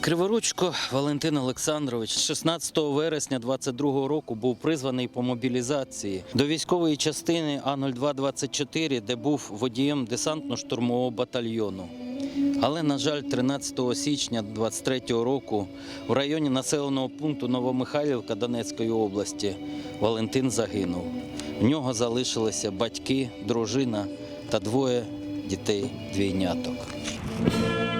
Криворучко Валентин Олександрович 16 вересня 22 року був призваний по мобілізації до військової частини А 0224 де був водієм десантно-штурмового батальйону. Але, на жаль, 13 січня 23 року в районі населеного пункту Новомихайлівка Донецької області Валентин загинув. В нього залишилися батьки, дружина та двоє дітей двійняток. Thank you.